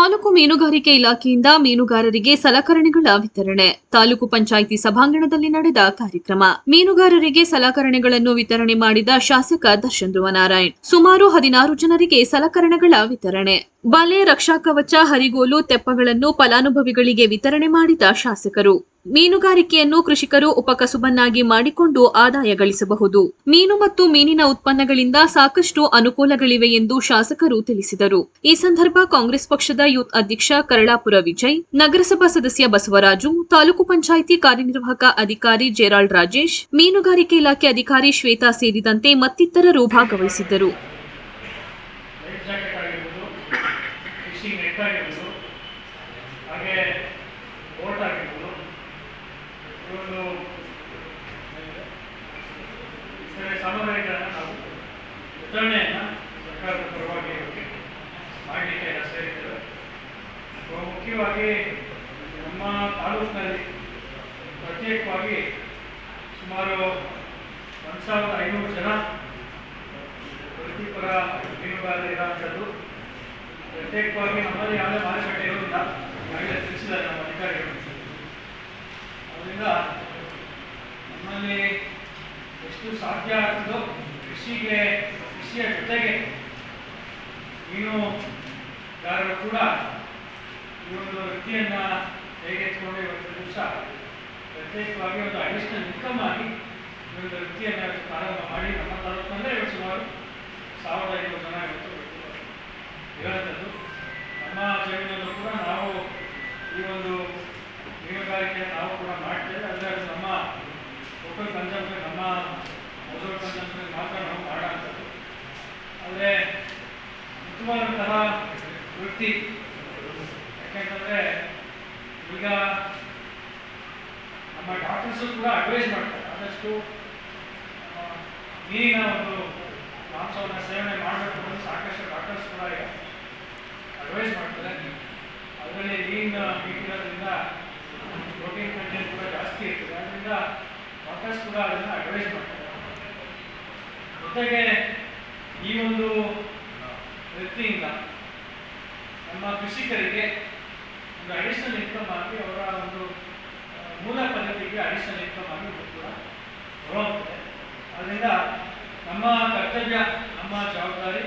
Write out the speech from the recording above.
ತಾಲೂಕು ಮೀನುಗಾರಿಕೆ ಇಲಾಖೆಯಿಂದ ಮೀನುಗಾರರಿಗೆ ಸಲಕರಣೆಗಳ ವಿತರಣೆ. ತಾಲೂಕು ಪಂಚಾಯಿತಿ ಸಭಾಂಗಣದಲ್ಲಿ ನಡೆದ ಕಾರ್ಯಕ್ರಮ. ಮೀನುಗಾರರಿಗೆ ಸಲಕರಣೆಗಳನ್ನು ವಿತರಣೆ ಮಾಡಿದ ಶಾಸಕ ದರ್ಶನ್ ಧ್ರುವನಾರಾಯಣ್. ಸುಮಾರು ಹದಿನಾರು ಜನರಿಗೆ ಸಲಕರಣೆಗಳ ವಿತರಣೆ. ಬಲೆ ರಕ್ಷಾ ಕವಚ ಹರಿಗೋಲು, ತೆಪ್ಪಗಳನ್ನು ಫಲಾನುಭವಿಗಳಿಗೆ ವಿತರಣೆ ಮಾಡಿದ ಶಾಸಕರು. ಮೀನುಗಾರಿಕೆಯನ್ನು ಕೃಷಿಕರು ಉಪಕಸುಬನ್ನಾಗಿ ಮಾಡಿಕೊಂಡು ಆದಾಯ ಗಳಿಸಬಹುದು. ಮೀನು ಮತ್ತು ಮೀನಿನ ಉತ್ಪನ್ನಗಳಿಂದ ಸಾಕಷ್ಟು ಅನುಕೂಲಗಳಿವೆ ಎಂದು ಶಾಸಕರು ತಿಳಿಸಿದರು. ಈ ಸಂದರ್ಭ ಕಾಂಗ್ರೆಸ್ ಪಕ್ಷದ ಯೂತ್ ಅಧ್ಯಕ್ಷ ಕರಳಾಪುರ ವಿಜಯ್, ನಗರಸಭಾ ಸದಸ್ಯ ಬಸವರಾಜು, ತಾಲೂಕು ಪಂಚಾಯಿತಿ ಕಾರ್ಯನಿರ್ವಾಹಕ ಅಧಿಕಾರಿ ಜೇರಾಳ್ ರಾಜೇಶ್, ಮೀನುಗಾರಿಕೆ ಇಲಾಖೆ ಅಧಿಕಾರಿ ಶ್ವೇತಾ ಸೇರಿದಂತೆ ಮತ್ತಿತರರು ಭಾಗವಹಿಸಿದ್ದರು. ಇತರೆ ಸಾಮಗ್ರಿಗಳನ್ನು ನಾವು ವಿತರಣೆಯನ್ನು ಸರ್ಕಾರದ ಪರವಾಗಿ ಮಾಡಲಿಕ್ಕೆ ಸೇರಿದ್ದೇವೆ. ಮುಖ್ಯವಾಗಿ ನಮ್ಮ ತಾಲೂಕಿನಲ್ಲಿ ಪ್ರತ್ಯೇಕವಾಗಿ ಸುಮಾರು ಒಂದು ಸಾವಿರದ ಐನೂರು ಜನ ವೃತ್ತಿಪರ ಮೀನುಗಾರರು ಇರುವಂಥದ್ದು ಪ್ರತ್ಯೇಕವಾಗಿ ನಮ್ಮಲ್ಲಿ ಯಾವುದೇ ಮಾರುಕಟ್ಟೆ ಇರೋದಿಲ್ಲ ಈಗಾಗಲೇ ತಿಳಿಸಿದ್ದಾರೆ ನಮ್ಮ ಅಧಿಕಾರಿಗಳು ಅದರಿಂದ ನಮ್ಮಲ್ಲಿ ಎಷ್ಟು ಸಾಧ್ಯ ಆಗ್ತದೋ ಕೃಷಿಗೆ ಕೃಷಿಯ ಜೊತೆಗೆ ಮೀನುಗಾರರು ಕೂಡ ಈ ಒಂದು ವೃತ್ತಿಯನ್ನು ಕೈಗೆತ್ತಿಕೊಂಡು ಇವತ್ತು ದಿವಸ ಪ್ರತ್ಯೇಕವಾಗಿ ಒಂದು ಅಡಿಷನಲ್ ಇನ್ಕಮ್ ಆಗಿ ಈ ಒಂದು ವೃತ್ತಿಯನ್ನು ಇವತ್ತು ಪ್ರಾರಂಭ ಮಾಡಿ ನಮ್ಮ ತಾಲೂಕಿನಲ್ಲೇ ಇವತ್ತು ಸುಮಾರು ಸಾವಿರದ ಐನೂರು ಜನ ಇವತ್ತು ಇರೋಂಥದ್ದು ನಮ್ಮ ಜಮೀನಲ್ಲೂ ಕೂಡ ನಾವು ಈ ಒಂದು ಮೀನುಗಾರಿಕೆಯನ್ನು ನಾವು ಕೂಡ ಮಾಡ್ತೇವೆ ಆದರೆ ಅದು ನಮ್ಮ ಲೋಕಲ್ ಕನ್ಸಂಪ್ಷನ್ ನಮ್ಮ ಮೊದಲು ಕನ್ಸಂಪ್ಷನ್ ಮಾತ್ರ ನಾವು ಮಾಡೋಂಥದ್ದು ಆದರೆ ಉತ್ತಮವಾದಂತಹ ವೃತ್ತಿ. ಯಾಕೆಂತಂದರೆ ಈಗ ನಮ್ಮ ಡಾಕ್ಟರ್ಸು ಕೂಡ ಅಡ್ವೈಸ್ ಮಾಡ್ತಾರೆ. ಆದಷ್ಟು ಆ, ಒಂದು ಮಾಂಸವನ್ನು ಸೇವನೆ ಮಾಡಬೇಕು ಅಂತ ಸಾಕಷ್ಟು ಡಾಕ್ಟರ್ಸ್ ಕೂಡ ಈಗ ಅಡ್ವೈಸ್ ಮಾಡ್ತಾರೆ. ಅದರಲ್ಲಿ ಮೀನ್ ಮೀಟ್ ಇರೋದ್ರಿಂದ ಪ್ರೋಟೀನ್ ಕಂಟೆಂಟ್ ಕೂಡ ಜಾಸ್ತಿ ಇರ್ತದೆ. ಅದರಿಂದ ಡಾಕ್ಟರ್ಸ್ ಕೂಡ ಅದನ್ನು ಅಡ್ವೈಸ್ ಮಾಡ್ತಾರೆ. ಜೊತೆಗೆ ಈ ಒಂದು ವೃತ್ತಿಯಿಂದ ನಮ್ಮ ಕೃಷಿಕರಿಗೆ ಒಂದು ಅಡಿಷನಲ್ ಇನ್ಕಮ್ ಆಗಿ ಅವರ ಒಂದು ಮೂಲ ಪದ್ಧತಿಗೆ ಅಡಿಷನಲ್ ಇನ್ಕಮ್ ಆಗಿ ಕೂಡ ಹೊರಹೋಗ್ತದೆ ಅದರಿಂದ ನಮ್ಮ ಕರ್ತವ್ಯ, ನಮ್ಮ ಜವಾಬ್ದಾರಿ